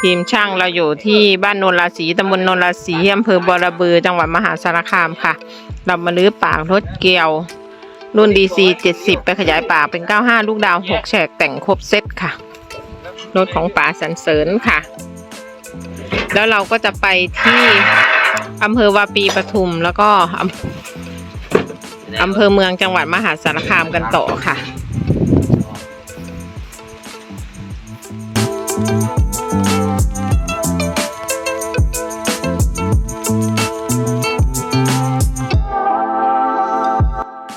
ทีมช่างเราอยู่ที่บ้านโนนราศีตำบลโนนราศีอำเภอบอระบือจังหวัดมหาสารคามค่ะ เรามาลื้อปากรถเกี่ยว รุ่น DC 70ไปขยายปากเป็น95ลูกดาว6แฉกแต่งครบเซตค่ะรถของป๋าสันเสริญค่ะ แล้วเราก็จะไปที่อำเภอวาปีปทุมแล้วก็อำอำเภอเมืองจังหวัดมหาสารคามกันต่อค่ะ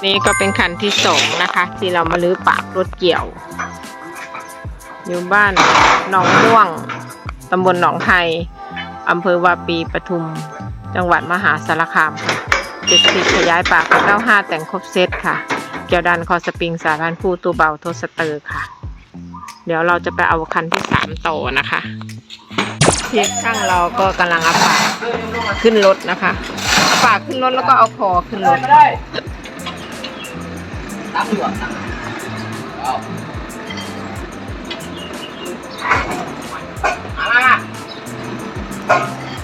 นี่ก็เป็นคันที่สองนะคะ ที่เรามาลื้อปากรถเกี่ยว อยู่บ้านหนองม่วงตำบลหนองไทยอำเภอวาปีปทุม จังหวัดมหาสารคามค่ะเจ็ดสิบขยายปากเก้าห้าแต่งครบเซตค่ะ เกี่ยวดันคอสปริงสายพันคู่ตัวเบาโทสเตอร์ค่ะ เดี๋ยวเราจะไปเอาคันที่สามต่อนะคะเทีมช่างเราก็กำลังเอาปากขึ้นรถนะคะเอาปากขึ้นรถแล้วก็เอาคอขึ้นรถ ตั้งอยู่อะตั้งเอา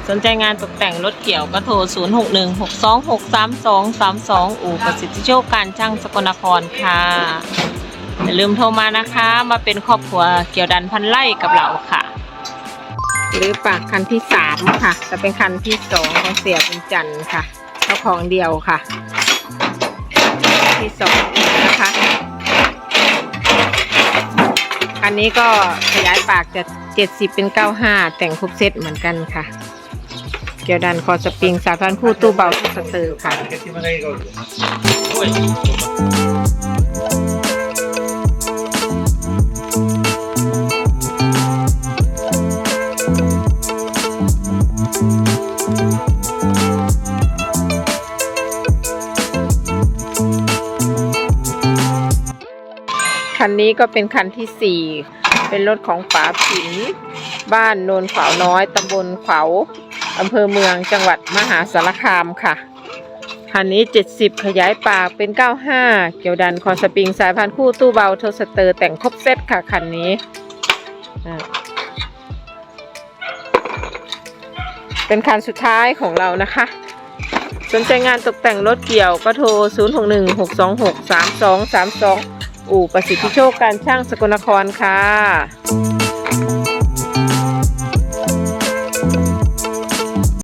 สนใจงานตกแต่งรถเกี่ยวก็โทร 0 6 1 6 2 6 3 2 3 2 อู่ประสิทธิโชคการช่างสกลนครค่ะ อย่าลืมโทรมานะคะ มาเป็นครอบครัวเกี่ยวดันพันไล่กับเราค่ะ หรือปากคันที่สามค่ะ จะเป็นคันที่สองของเสียบุญจันทร์ค่ะเจ้าของเดียวค่ะ ที่สองนะคะ อันนี้ก็ขยายปากจาก70เป็น95แต่งครบเซตเหมือนกันค่ะ เกี่ยวดันคอสปริงสายพันธุ์คู่ตู้เบาทุกสเตอร์ค่ะ คันนี้ก็เป็นคันที่สี่เป็นรถของป๋าผิน บ้านโนนขวาวน้อยตำบลขวาวอำเภอเมืองจังหวัดมหาสารคามค่ะ คันนี้ 70 ขยายปากเป็น 95 เกี่ยวดันคอสปริงสายพันธุ์คู่ตู้เบาโทสเตอร์แต่งครบเซตค่ะคันนี้เป็นคันสุดท้ายของเรานะคะ สนใจงานตกแต่งรถเกี่ยวก็โทร 061 626 3232 อู่ประสิทธิโชคการช่างสกลนครค่ะ